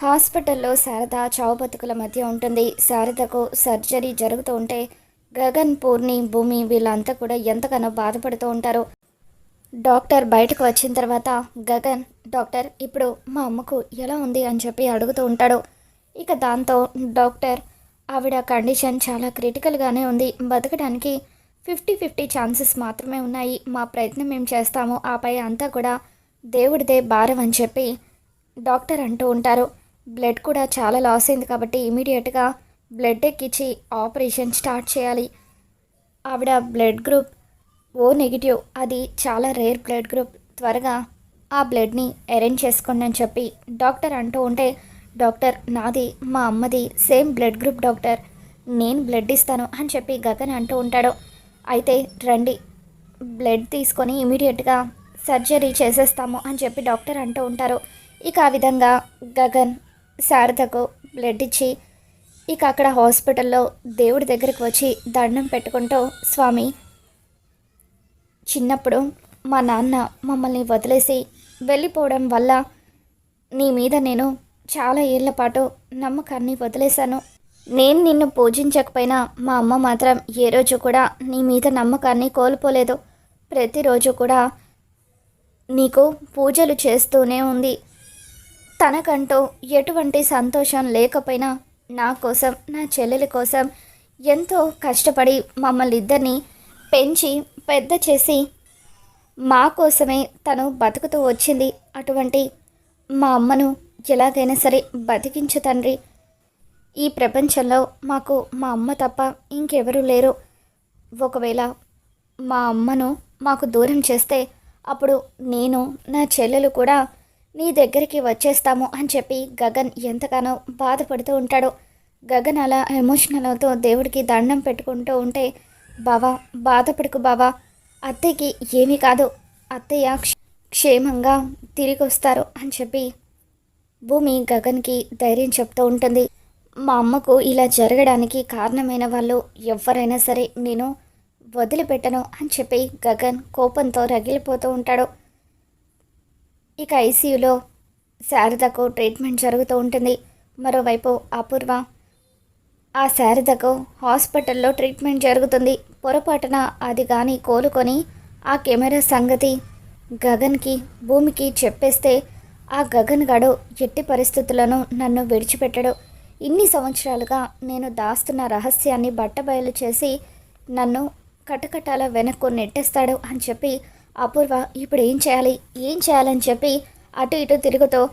హాస్పిటల్లో శారద చావు బతుకుల మధ్య ఉంటుంది. శారదకు సర్జరీ జరుగుతూ ఉంటే గగన్ పూర్ణి భూమి వీళ్ళంతా కూడా ఎంతగానో బాధపడుతూ ఉంటారు. డాక్టర్ బయటకు వచ్చిన తర్వాత గగన్ డాక్టర్ ఇప్పుడు మా అమ్మకు ఎలా ఉంది? అని చెప్పి అడుగుతూ ఉంటాడు. ఇక దాంతో డాక్టర్ ఆవిడ కండిషన్ చాలా క్రిటికల్గానే ఉంది. బతకడానికి ఫిఫ్టీ ఫిఫ్టీ ఛాన్సెస్ మాత్రమే ఉన్నాయి. మా ప్రయత్నం మేము చేస్తాము ఆపై అంతా కూడా దేవుడిదే భారం అని చెప్పి డాక్టర్ అంటూ ఉంటారు. బ్లడ్ కూడా చాలా లాస్ అయింది కాబట్టి ఇమీడియట్గా బ్లడ్ ఎక్కించి ఆపరేషన్ స్టార్ట్ చేయాలి. ఆవిడ బ్లడ్ గ్రూప్ ఓ నెగిటివ్ అది చాలా రేర్ బ్లడ్ గ్రూప్. త్వరగా ఆ బ్లడ్ని అరేంజ్ చేసుకోండి అని చెప్పి డాక్టర్ అంటూ ఉంటే డాక్టర్ నాది మా అమ్మది సేమ్ బ్లడ్ గ్రూప్ డాక్టర్. నేను బ్లడ్ ఇస్తాను అని చెప్పి గగన్ అంటూ ఉంటాడు. అయితే రండి బ్లడ్ తీసుకొని ఇమీడియట్గా సర్జరీ చేసేస్తాము అని చెప్పి డాక్టర్ అంటూ ఉంటారు. ఇక ఆ విధంగా గగన్ శారదకు బ్లడ్ ఇచ్చి ఇక అక్కడ హాస్పిటల్లో దేవుడి దగ్గరికి వచ్చి దండం పెట్టుకుంటూ స్వామి చిన్నప్పుడు మా నాన్న మమ్మల్ని వదిలేసి వెళ్ళిపోవడం వల్ల నీ మీద నేను చాలా ఏళ్ళ పాటు నమ్మకాన్ని వదిలేశాను. నేను నిన్ను పూజించకపోయినా మా అమ్మ మాత్రం ఏ రోజు కూడా నీ మీద నమ్మకాన్ని కోల్పోలేదు. ప్రతిరోజు కూడా నీకు పూజలు చేస్తూనే ఉంది. తనకంటూ ఎటువంటి సంతోషం లేకపోయినా నా కోసం నా చెల్లెలి కోసం ఎంతో కష్టపడి మమ్మల్ని ఇద్దరిని పెంచి పెద్ద చేసి మా కోసమే తను బతుకుతూ వచ్చింది. అటువంటి మా అమ్మను ఎలాగైనా సరే బతికించు తండ్రి. ఈ ప్రపంచంలో మాకు మా అమ్మ తప్ప ఇంకెవరూ లేరు. ఒకవేళ మా అమ్మను మాకు దూరం చేస్తే అప్పుడు నేను నా చెల్లెలు కూడా నీ దగ్గరికి వచ్చేస్తాము అని చెప్పి గగన్ ఎంతగానో బాధపడుతూ ఉంటాడు. గగన్ అలా ఎమోషనల్ అవుతూ దేవుడికి దండం పెట్టుకుంటూ ఉంటే బావా బాధపడుకు బావా. అత్తయ్యకి ఏమీ కాదు. అత్తయ్య క్షేమంగా తిరిగి వస్తారు అని చెప్పి భూమి గగన్కి ధైర్యం చెప్తూ ఉంటుంది. మా అమ్మకు ఇలా జరగడానికి కారణమైన వాళ్ళు ఎవరైనా సరే నేను వదిలిపెట్టను అని చెప్పి గగన్ కోపంతో రగిలిపోతూ ఉంటాడు. ఇక ఐసీయూలో శారదకు ట్రీట్మెంట్ జరుగుతూ ఉంటుంది. మరోవైపు అపూర్వ ఆ శారదకు హాస్పిటల్లో ట్రీట్మెంట్ జరుగుతుంది. పొరపాటున అది కానీ కోలుకొని ఆ కెమెరా సంగతి గగన్కి భూమికి చెప్పేస్తే ఆ గగన్ గడు ఎట్టి పరిస్థితులను నన్ను విడిచిపెట్టడు. ఇన్ని సంవత్సరాలుగా నేను దాస్తున్న రహస్యాన్ని బట్టబయలు చేసి నన్ను కటకటాల వెనక్కు నెట్టేస్తాడు అని చెప్పి అపూర్వ ఇప్పుడు ఏం చేయాలి? ఏం చేయాలని చెప్పి అటు ఇటు తిరుగుతూ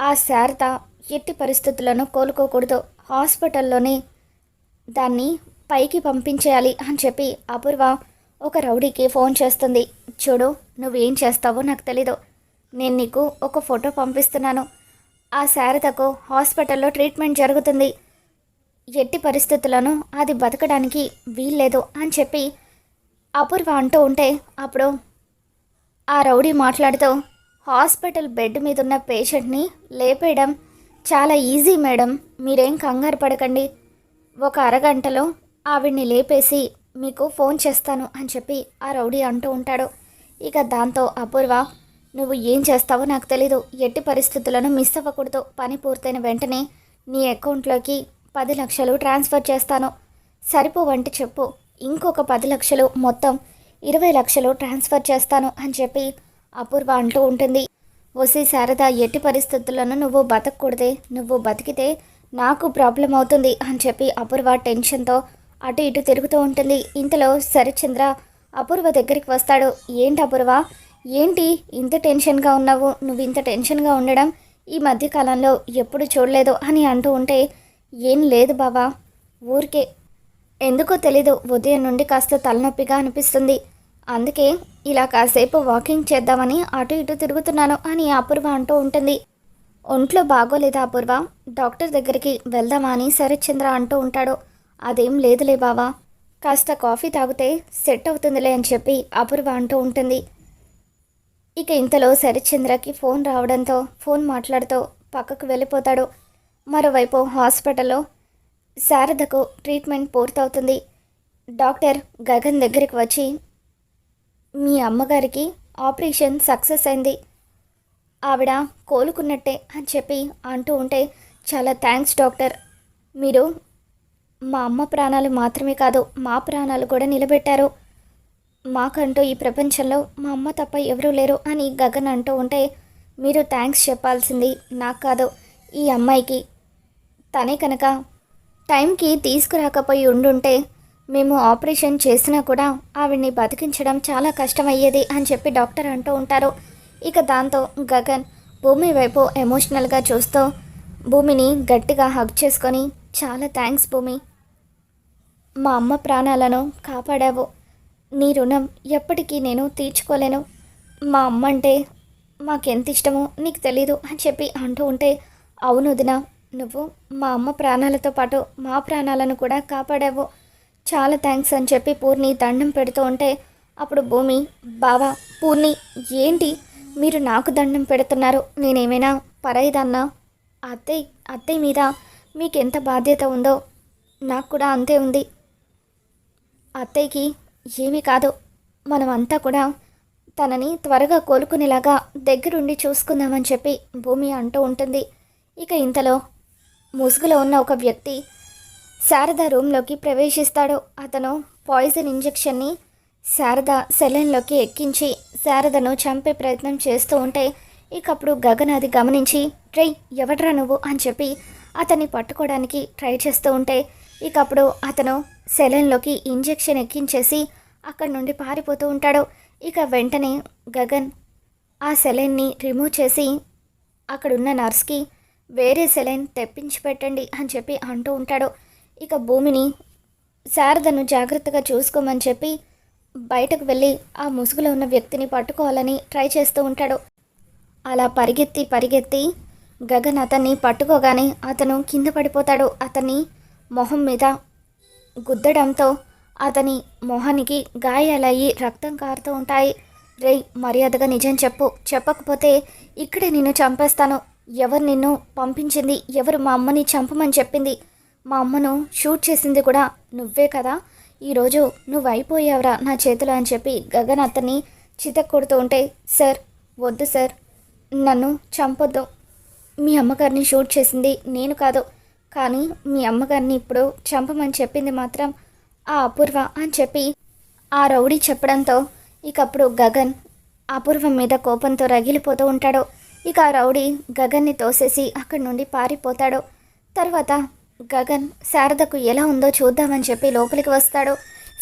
ఆ శారద ఎట్టి పరిస్థితులను కోలుకోకూడదు. హాస్పిటల్లోనే దాన్ని పైకి పంపించేయాలి అని చెప్పి అపూర్వ ఒక రౌడీకి ఫోన్ చేస్తుంది. చూడు నువ్వేం చేస్తావో నాకు తెలీదు. నేను నీకు ఒక ఫోటో పంపిస్తున్నాను. ఆ శారదకు హాస్పిటల్లో ట్రీట్మెంట్ జరుగుతుంది. ఎట్టి పరిస్థితులను అది బతకడానికి వీల్లేదు అని చెప్పి అపూర్వ అంటూ ఉంటే అప్పుడు ఆ రౌడీ మాట్లాడుతూ హాస్పిటల్ బెడ్ మీద ఉన్న పేషెంట్ని లేపేయడం చాలా ఈజీ మేడం. మీరేం కంగారు పడకండి. ఒక అరగంటలో ఆవిడ్ని లేపేసి మీకు ఫోన్ చేస్తాను అని చెప్పి ఆ రౌడీ అంటూ ఉంటాడు. ఇక దాంతో అపూర్వ నువ్వు ఏం చేస్తావో నాకు తెలీదు. ఎట్టి పరిస్థితులను మిస్ అవ్వకూడదు. పని పూర్తయిన వెంటనే నీ అకౌంట్లోకి పది లక్షలు ట్రాన్స్ఫర్ చేస్తాను. సరిపోవంటే చెప్పు. ఇంకొక పది లక్షలు మొత్తం ఇరవై లక్షలు ట్రాన్స్ఫర్ చేస్తాను అని చెప్పి అపూర్వ అంటూ ఉంటుంది. వసి శారద ఎట్టి పరిస్థితులను నువ్వు బతకూడదే నువ్వు బతికితే నాకు ప్రాబ్లం అవుతుంది అని చెప్పి అపూర్వ టెన్షన్తో అటు ఇటు తిరుగుతూ ఉంటుంది. ఇంతలో శరత్చంద్ర అపూర్వ దగ్గరికి వస్తాడు. ఏంటి అపూర్వ? ఏంటి ఇంత టెన్షన్గా ఉన్నావు? నువ్వు ఇంత టెన్షన్గా ఉండడం ఈ మధ్యకాలంలో ఎప్పుడు చూడలేదు అని అంటూ ఉంటే ఏం లేదు బావా ఊరికే. ఎందుకో తెలీదు ఉదయం నుండి కాస్త తలనొప్పిగా అనిపిస్తుంది. అందుకే ఇలా కాసేపు వాకింగ్ చేద్దామని అటు ఇటు తిరుగుతున్నాను అని అపూర్వ అంటూ ఉంటుంది. ఒంట్లో బాగోలేదా అపూర్వ? డాక్టర్ దగ్గరికి వెళ్దామా అని శరత్చంద్ర అంటూ ఉంటాడు. అదేం లేదులే బావా. కాస్త కాఫీ తాగితే సెట్ అవుతుందిలే అని చెప్పి అపూర్వ అంటూ ఉంటుంది. ఇక ఇంతలో శరత్చంద్రకి ఫోన్ రావడంతో ఫోన్ మాట్లాడుతూ పక్కకు వెళ్ళిపోతాడు. మరోవైపు హాస్పిటల్లో శారదకు ట్రీట్మెంట్ పూర్తవుతుంది. డాక్టర్ గగన్ దగ్గరికి వచ్చి మీ అమ్మగారికి ఆపరేషన్ సక్సెస్ అయింది. ఆవిడ కోలుకున్నట్టే అని చెప్పి అంటూ ఉంటే చాలా థ్యాంక్స్ డాక్టర్. మీరు మా అమ్మ ప్రాణాలు మాత్రమే కాదు మా ప్రాణాలు కూడా నిలబెట్టారు. మాకంటూ ఈ ప్రపంచంలో మా అమ్మ తప్ప ఎవరూ లేరు అని గగన్ అంటూ ఉంటే మీరు థ్యాంక్స్ చెప్పాల్సింది నాకు కాదు ఈ అమ్మాయికి. తనే కనుక టైంకి తీసుకురాకపోయి ఉండుంటే మేము ఆపరేషన్ చేసినా కూడా ఆవిడ్ని బతికించడం చాలా కష్టమయ్యేది అని చెప్పి డాక్టర్ అంటూ ఉంటారు. ఇక దాంతో గగన్ భూమి వైపు ఎమోషనల్గా చూస్తూ భూమిని గట్టిగా హగ్ చేసుకొని చాలా థ్యాంక్స్ భూమి. మా అమ్మ ప్రాణాలను కాపాడావు. నీ రుణం ఎప్పటికీ నేను తీర్చుకోలేను. మా అమ్మ అంటే మాకెంత ఇష్టమో నీకు తెలీదు అని చెప్పి అంటూ ఉంటే అవును వదిన నువ్వు మా అమ్మ ప్రాణాలతో పాటు మా ప్రాణాలను కూడా కాపాడావు. చాలా థ్యాంక్స్ అని చెప్పి పూర్ణి దండం పెడుతూ ఉంటే అప్పుడు భూమి బావా పూర్ణి ఏంటి? మీరు నాకు దండం పెడుతున్నారు. నేనేమైనా పరాయిదన్నా? అత్తయ్య అత్తయ్య మీద మీకు ఎంత బాధ్యత ఉందో నాకు కూడా అంతే ఉంది. అత్తయ్యకి ఏమీ కాదు. మనమంతా కూడా తనని త్వరగా కోలుకునేలాగా దగ్గరుండి చూసుకుందామని చెప్పి భూమి అంటూ ఉంటుంది. ఇక ఇంతలో ముసుగులో ఉన్న ఒక వ్యక్తి శారద రూమ్లోకి ప్రవేశిస్తాడు. అతను పాయిజన్ ఇంజెక్షన్ని శారద సెలైన్లోకి ఎక్కించి శారదను చంపే ప్రయత్నం చేస్తూ ఉంటే ఇకప్పుడు గగన్ అది గమనించి ట్రై ఎవడ్రా నువ్వు? అని చెప్పి అతన్ని పట్టుకోవడానికి ట్రై చేస్తూ ఉంటే ఇకప్పుడు అతను సెలైన్లోకి ఇంజెక్షన్ ఎక్కించేసి అక్కడి నుండి పారిపోతూ ఉంటాడు. ఇక వెంటనే గగన్ ఆ సెలైన్ని రిమూవ్ చేసి అక్కడున్న నర్స్కి వేరే సెలైన్ తెప్పించి పెట్టండి అని చెప్పి అంటూ ఉంటాడు. ఇక భూమిని శారదను జాగ్రత్తగా చూసుకోమని చెప్పి బయటకు వెళ్ళి ఆ ముసుగులో ఉన్న వ్యక్తిని పట్టుకోవాలని ట్రై చేస్తూ ఉంటాడు. అలా పరిగెత్తి పరిగెత్తి గగన్ అతన్ని పట్టుకోగానే అతను కింద పడిపోతాడు. అతన్ని మొహం మీద గుద్దడంతో అతని మొహానికి గాయాలయ్యి రక్తం కారుతూ ఉంటాయి. రే మర్యాదగా నిజం చెప్పు. చెప్పకపోతే ఇక్కడే నిన్ను చంపేస్తాను. ఎవరు నిన్ను పంపించింది? ఎవరు మా అమ్మని చంపమని చెప్పింది? మా అమ్మను షూట్ చేసింది కూడా నువ్వే కదా. ఈరోజు నువ్వు అయిపోయావురా నా చేతిలో అని చెప్పి గగన్ అతన్ని చితక్కొడుతూ ఉంటే సార్ వద్దు సార్. నన్ను చంపొద్దు. మీ అమ్మగారిని షూట్ చేసింది నేను కాదు. కానీ మీ అమ్మగారిని ఇప్పుడు చంపమని చెప్పింది మాత్రం ఆ అపూర్వ అని చెప్పి ఆ రౌడీ చెప్పడంతో ఇకప్పుడు గగన్ అపూర్వం మీద కోపంతో రగిలిపోతూ ఉంటాడు. ఇక ఆ రౌడీ గగన్ని తోసేసి అక్కడి నుండి పారిపోతాడు. తర్వాత గగన్ శారదకు ఎలా ఉందో చూద్దామని చెప్పి లోపలికి వస్తాడు.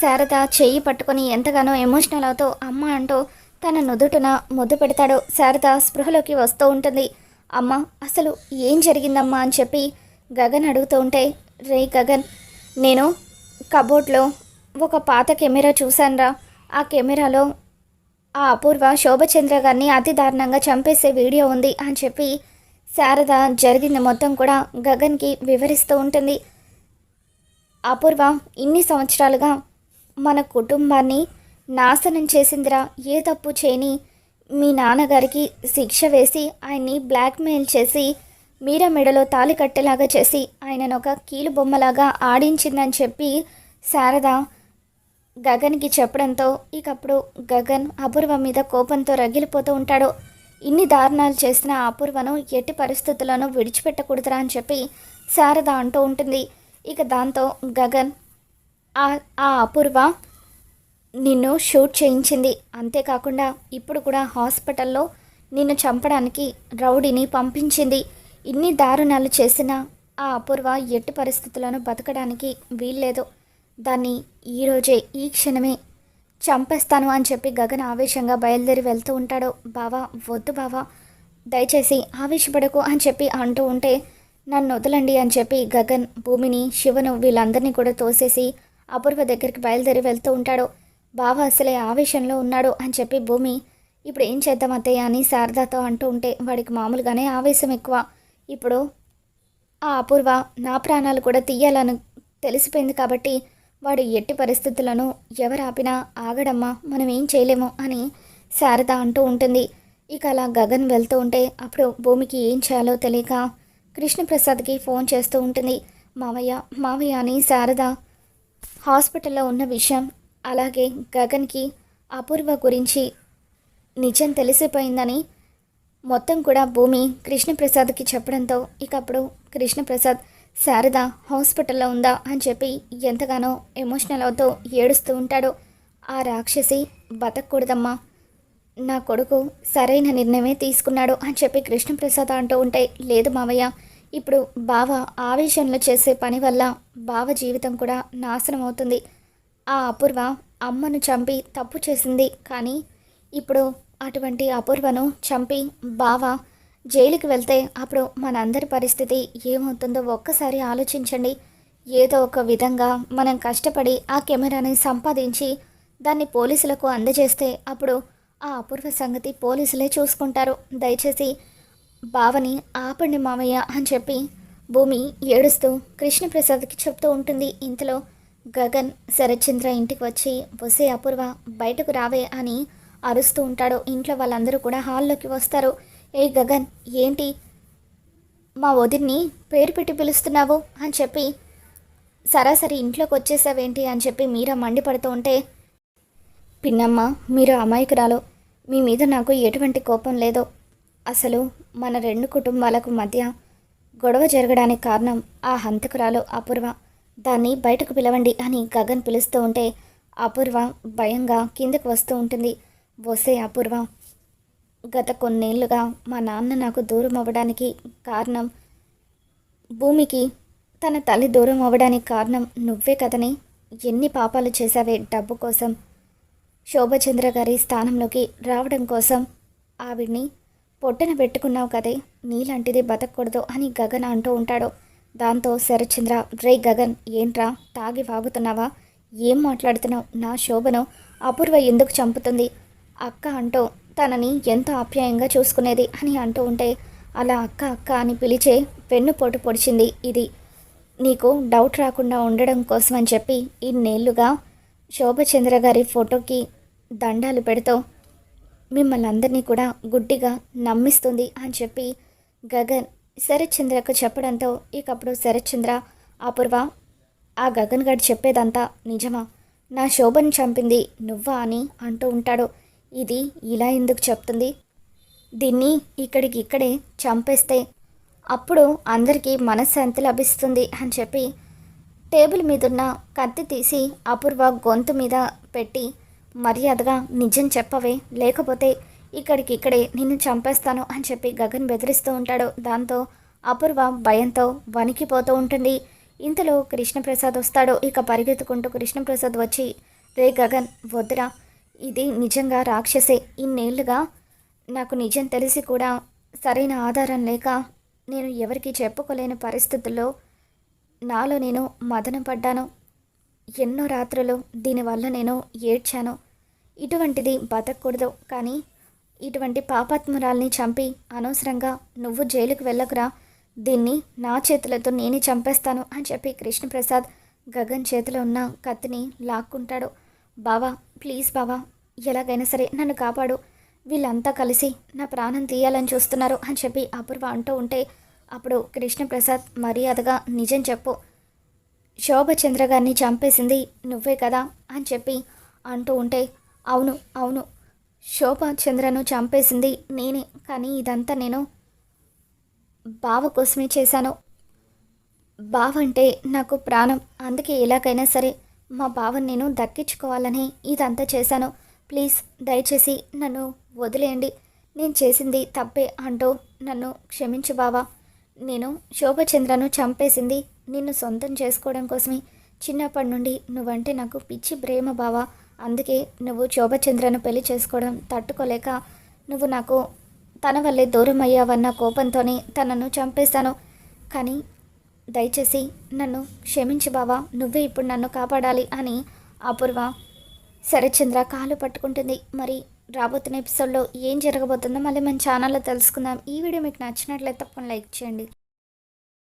శారద చెయ్యి పట్టుకొని ఎంతగానో ఎమోషనల్ అవుతూ అమ్మ అంటూ తన నుదుటున ముద్దు పెడతాడు. శారద స్పృహలోకి వస్తూ ఉంటుంది. అమ్మ అసలు ఏం జరిగిందమ్మా అని చెప్పి గగన్ అడుగుతూ ఉంటే రే గగన్ నేను కబోర్డ్లో ఒక పాత కెమెరా చూశానురా. ఆ కెమెరాలో ఆ అపూర్వ శోభచంద్ర గారిని అతి దారుణంగా చంపేసే వీడియో ఉంది అని చెప్పి శారద జరిగింది మొత్తం కూడా గగన్కి వివరిస్తూ ఉంటుంది. అపూర్వ ఇన్ని సంవత్సరాలుగా మన కుటుంబాన్ని నాశనం చేసిందిరా ఏ తప్పు చేయని మీ నాన్నగారికి శిక్ష వేసి ఆయన్ని బ్లాక్మెయిల్ చేసి మీర మెడలో తాలి కట్టేలాగా చేసి ఆయనను ఒక కీలు బొమ్మలాగా ఆడించిందని చెప్పి శారద గగన్కి చెప్పడంతో ఇకప్పుడు గగన్ అపూర్వ మీద కోపంతో రగిలిపోతూ ఉంటాడు. ఇన్ని దారుణాలు చేసిన అపూర్వను ఎట్టి పరిస్థితుల్లోనూ విడిచిపెట్టకూడదురా అని చెప్పి శారద అంటూ ఉంటుంది. ఇక దాంతో గగన్ ఆ ఆ అపూర్వ నిన్ను షూట్ చేయించింది. అంతేకాకుండా ఇప్పుడు కూడా హాస్పిటల్లో నిన్ను చంపడానికి రౌడీని పంపించింది. ఇన్ని దారుణాలు చేసిన ఆ అపూర్వ ఎట్టి పరిస్థితులను బతకడానికి వీల్లేదు. దాన్ని ఈరోజే ఈ క్షణమే చంపేస్తాను అని చెప్పి గగన్ ఆవేశంగా బయలుదేరి వెళ్తూ ఉంటాడు. బావా వద్దు బావా దయచేసి ఆవేశపడకు అని చెప్పి అంటూ ఉంటే నన్ను వదలండి అని చెప్పి గగన్ భూమిని శివను వీళ్ళందరినీ కూడా తోసేసి అపూర్వ దగ్గరికి బయలుదేరి వెళ్తూ ఉంటాడు. బావ అసలే ఆవేశంలో ఉన్నాడు అని చెప్పి భూమి ఇప్పుడు ఏం చేద్దాం అత్తయ్య అని శారదాతో అంటూ ఉంటే వాడికి మామూలుగానే ఆవేశం ఎక్కువ. ఇప్పుడు ఆ అపూర్వ నా ప్రాణాలు కూడా తీయాలని తెలిసిపోయింది కాబట్టి వాడు ఎట్టి పరిస్థితులను ఎవరు ఆపినా ఆగడమ్మా మనం ఏం చేయలేము అని శారద అంటూ ఉంటుంది. ఇక అలా గగన్ వెళ్తూ ఉంటే అప్పుడు భూమికి ఏం చేయాలో తెలియక కృష్ణప్రసాద్కి ఫోన్ చేస్తూ ఉంటుంది. మావయ్య మావయ్య అని శారద హాస్పిటల్లో ఉన్న విషయం అలాగే గగన్కి అపూర్వ గురించి నిజం తెలిసిపోయిందని మొత్తం కూడా భూమి కృష్ణప్రసాద్కి చెప్పడంతో ఇక అప్పుడు కృష్ణప్రసాద్ శారద హాస్పిటల్లో ఉందా అని చెప్పి ఎంతగానో ఎమోషనల్ అవుతూ ఏడుస్తూ ఉంటాడు. ఆ రాక్షసి బతకూడదమ్మా. నా కొడుకు సరైన నిర్ణయమే తీసుకున్నాడు అని చెప్పి కృష్ణప్రసాద్ అంటూ ఉంటే లేదు మావయ్య ఇప్పుడు బావ ఆవేశంలో చేసే పని వల్ల బావ జీవితం కూడా నాశనం అవుతుంది. ఆ అపూర్వ అమ్మను చంపి తప్పు చేసింది. కానీ ఇప్పుడు అటువంటి అపూర్వను చంపి బావ జైలుకి వెళ్తే అప్పుడు మనందరి పరిస్థితి ఏమవుతుందో ఒక్కసారి ఆలోచించండి. ఏదో ఒక విధంగా మనం కష్టపడి ఆ కెమెరాని సంపాదించి దాన్ని పోలీసులకు అందజేస్తే అప్పుడు ఆ అపూర్వ సంగతి పోలీసులే చూసుకుంటారు. దయచేసి బావని ఆపండి మామయ్య అని చెప్పి భూమి ఏడుస్తూ కృష్ణప్రసాద్కి చెప్తూ ఉంటుంది. ఇంతలో గగన్ శరత్చంద్ర ఇంటికి వచ్చి వసే అపూర్వ బయటకు రావే అని అరుస్తూ ఉంటాడు. ఇంట్లో వాళ్ళందరూ కూడా హాల్లోకి వస్తారు. ఏ గగన్ ఏంటి? మా వదిన్ని పేరు పెట్టి పిలుస్తున్నావు అని చెప్పి సరాసరి ఇంట్లోకి వచ్చేసావేంటి అని చెప్పి మీరా మండిపడుతూ ఉంటే పిన్నమ్మ మీరు అమాయకురాలు. మీ మీద నాకు ఎటువంటి కోపం లేదు. అసలు మన రెండు కుటుంబాలకు మధ్య గొడవ జరగడానికి కారణం ఆ హంతకురాలు అపూర్వ. దాన్ని బయటకు పిలవండి అని గగన్ పిలుస్తూ ఉంటే అపూర్వ భయంగా కిందకు వస్తూ ఉంటుంది. వస్తే అపూర్వ గత కొన్నేళ్ళుగా మా నాన్న నాకు దూరం అవ్వడానికి కారణం భూమికి తన తల్లి దూరం అవ్వడానికి కారణం నువ్వే కదని. ఎన్ని పాపాలు చేశావే డబ్బు కోసం. శోభచంద్ర గారి స్థానంలోకి రావడం కోసం ఆవిడ్ని పొట్టన పెట్టుకున్నావు కదే. నీలాంటిది బతకూడదు అని గగన్ అంటూ ఉంటాడు. దాంతో శరచంద్ర రే గగన్ ఏంట్రా? తాగి వాగుతున్నావా? ఏం మాట్లాడుతున్నావు? నా శోభను అపూర్వ ఎందుకు చంపుతుంది? అక్క అంటూ తనని ఎంతో ఆప్యాయంగా చూసుకునేది అని అంటూ ఉంటే అలా అక్క అక్క అని పిలిచే వెన్నుపోటు పొడిచింది ఇది. నీకు డౌట్ రాకుండా ఉండడం కోసం అని చెప్పి ఇన్నేళ్ళుగా శోభచంద్ర గారి ఫోటోకి దండాలు పెడుతూ మిమ్మల్ని అందరినీ కూడా గుడ్డిగా నమ్మిస్తుంది అని చెప్పి గగన్ శరత్చంద్రకు చెప్పడంతో ఇకప్పుడు శరత్చంద్ర అపూర్వ ఆ గగన్ గారు చెప్పేదంతా నిజమా? నా శోభను చంపింది నువ్వా అని అంటూ ఉంటాడు. ఇది ఇలా ఎందుకు చెప్తుంది? దీన్ని ఇక్కడికి ఇక్కడే చంపేస్తే అప్పుడు అందరికీ మనశ్శాంతి లభిస్తుంది అని చెప్పి టేబుల్ మీదున్న కత్తి తీసి అపూర్వ గొంతు మీద పెట్టి మర్యాదగా నిజం చెప్పవే లేకపోతే ఇక్కడికి ఇక్కడే నిన్ను చంపేస్తాను అని చెప్పి గగన్ బెదిరిస్తూ ఉంటాడు. దాంతో అపూర్వ భయంతో వణికిపోతూ ఉంటుంది. ఇంతలో కృష్ణప్రసాద్ వస్తాడు. ఇక పరిగెత్తుకుంటూ కృష్ణప్రసాద్ వచ్చి రే గగన్ వద్దురా ఇది నిజంగా రాక్షసే. ఇన్నేళ్ళుగా నాకు నిజం తెలిసి కూడా సరైన ఆధారం లేక నేను ఎవరికి చెప్పుకోలేని పరిస్థితుల్లో నాలో నేను మదన పడ్డాను. ఎన్నో రాత్రులు దీనివల్ల నేను ఏడ్చాను. ఇటువంటిది బతకూడదు. కానీ ఇటువంటి పాపాత్మురాల్ని చంపి అనవసరంగా నువ్వు జైలుకు వెళ్ళకురా. దీన్ని నా చేతులతో నేనే చంపేస్తాను అని చెప్పి కృష్ణప్రసాద్ గగన్ చేతిలో ఉన్న కత్తిని లాక్కుంటాడు. బావా ప్లీజ్ బావా ఎలాగైనా సరే నన్ను కాపాడు. వీళ్ళంతా కలిసి నా ప్రాణం తీయాలని చూస్తున్నారు అని చెప్పి అపూర్వ అంటూ ఉంటే అప్పుడు కృష్ణప్రసాద్ మర్యాదగా నిజం చెప్పు. శోభచంద్ర గారిని చంపేసింది నువ్వే కదా? అని చెప్పి అంటూ ఉంటే అవును అవును. శోభచంద్రను చంపేసింది నేనే కానీ ఇదంతా నేను బావ కోసమే చేశాను. బావ అంటే నాకు ప్రాణం. అందుకే ఎలాగైనా సరే మా బావని నేను దక్కించుకోవాలని ఇదంతా చేశాను. ప్లీజ్ దయచేసి నన్ను వదిలేయండి. నేను చేసింది తప్పే అంటూ నన్ను క్షమించు బావా. నేను శోభచంద్రను చంపేసింది నిన్ను సొంతం చేసుకోవడం కోసమే. చిన్నప్పటి నుండి నువ్వంటే నాకు పిచ్చి ప్రేమ బావా. అందుకే నువ్వు శోభచంద్రను పెళ్ళి చేసుకోవడం తట్టుకోలేక నువ్వు నాకు తన వల్లే దూరం అయ్యావన్న కోపంతోనే తనను చంపేశాను. కానీ దయచేసి నన్ను క్షమించి బావా నువ్వే ఇప్పుడు నన్ను కాపాడాలి అని అపూర్వ శరచంద్ర కాలు పట్టుకుంటుంది. మరి రాబోతున్న ఎపిసోడ్లో ఏం జరగబోతుందో మళ్ళీ మన ఛానల్లో తెలుసుకుందాం. ఈ వీడియో మీకు నచ్చినట్లయితే తప్పని లైక్ చేయండి.